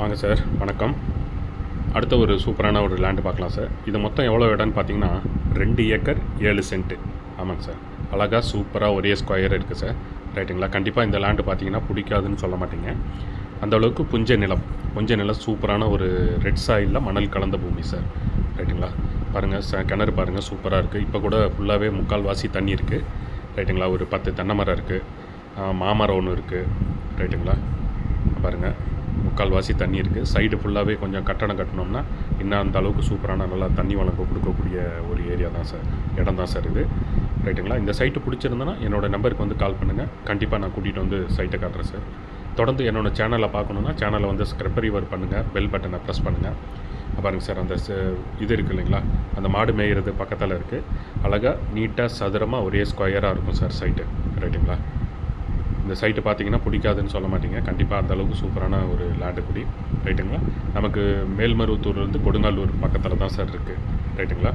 வாங்க சார் வணக்கம். அடுத்த ஒரு சூப்பரான ஒரு லேண்டு பார்க்கலாம் சார். இது மொத்தம் எவ்வளோ இடம்னு பார்த்தீங்கன்னா ரெண்டு ஏக்கர் ஏழு சென்ட்டு. ஆமாங்க சார். அழகாக சூப்பராக ஒரே ஸ்கொயர் இருக்குது சார். ரைட்டுங்களா கண்டிப்பாக இந்த லேண்டு பார்த்தீங்கன்னா பிடிக்காதுன்னு சொல்ல மாட்டீங்க. அந்த அளவுக்கு புஞ்ச நிலம். புஞ்ச நிலம் சூப்பரான ஒரு ரெட் சாயிலில் மணல் கலந்த பூமி சார். ரைட்டுங்களா பாருங்கள் ச கிணறு பாருங்கள் சூப்பராக இருக்குது இப்போ கூட ஃபுல்லாகவே முக்கால்வாசி தண்ணி இருக்குது ரைட்டுங்களா ஒரு பத்து தென்னை மரம் இருக்குது மாமரம் ஒன்று இருக்குது ரைட்டுங்களா பாருங்கள் முக்கால்வாசி தண்ணி இருக்குது சைடு ஃபுல்லாகவே கொஞ்சம் கட்டணம் கட்டணும்னா இன்னும் அந்த அளவுக்கு சூப்பரான நல்லா தண்ணி வழங்க கொடுக்கக்கூடிய ஒரு ஏரியா தான் சார் இடம் தான் சார் இது. ரைட்டுங்களா இந்த சைட்டு பிடிச்சிருந்தேன்னா என்னோடய நம்பருக்கு வந்து கால் பண்ணுங்கள் கண்டிப்பாக நான் கூட்டிகிட்டு வந்து சைட்டை காட்டுறேன் சார் தொடர்ந்து என்னோடய சேனலை பார்க்கணுன்னா சேனலை வந்து ஸ்க்ரெப்பரிவர் பண்ணுங்கள் பெல் பட்டனை ப்ரெஸ் பண்ணுங்கள் பாருங்கள் சார் அந்த இது இருக்குது இல்லைங்களா? அந்த மாடு மேய்கிறது பக்கத்தில் இருக்குது அழகாக நீட்டாக சதுரமாக ஒரே ஸ்கொயராக இருக்கும் சார் சைட்டு ரைட்டுங்களா இந்த சைட்டு பார்த்தீங்கன்னா பிடிக்காதுன்னு சொல்ல மாட்டீங்க. கண்டிப்பாக அந்த அளவுக்கு சூப்பரான ஒரு லேண்டு குடி. ரைட்டுங்களா நமக்கு மேல்மருவத்தூர்லேருந்து கொடுங்காலூர் பக்கத்தில் தான் சார் இருக்குது ரைட்டுங்களா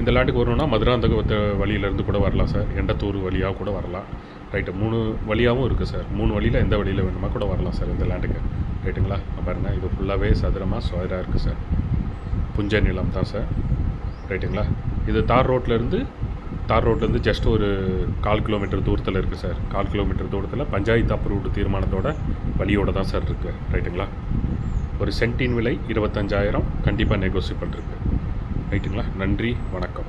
இந்த லேண்டுக்கு வரணும்னா மதுராந்தக வழியிலேருந்து கூட வரலாம் சார் எண்டத்தூர் வழியாக கூட வரலாம். ரைட்டு மூணு வழியாகவும் இருக்குது சார் மூணு வழியில் எந்த வழியில் வேணுமா கூட வரலாம் சார் இந்த லேண்டுக்கு ரைட்டுங்களா பாருங்க இது ஃபுல்லாகவே சதுரமாக ஸ்கொயராக இருக்குது சார் புஞ்ச நிலம் தான் சார் ரைட்டுங்களா இது தார் ரோட்லேருந்து தார் ரோட்லேருந்து ஜஸ்ட் ஒரு கால் கிலோமீட்டர் தூரத்தில் இருக்குது சார். கால் கிலோமீட்டர் தூரத்தில் பஞ்சாயத்து அப்ரூவ்டு தீர்மானத்தோட வழியோட தான் சார் இருக்குது ரைட்டுங்களா ஒரு சென்ட்டின் விலை இருபத்தஞ்சாயிரம். கண்டிப்பாக நெகோசியபிள் இருக்குது ரைட்டுங்களா நன்றி வணக்கம்.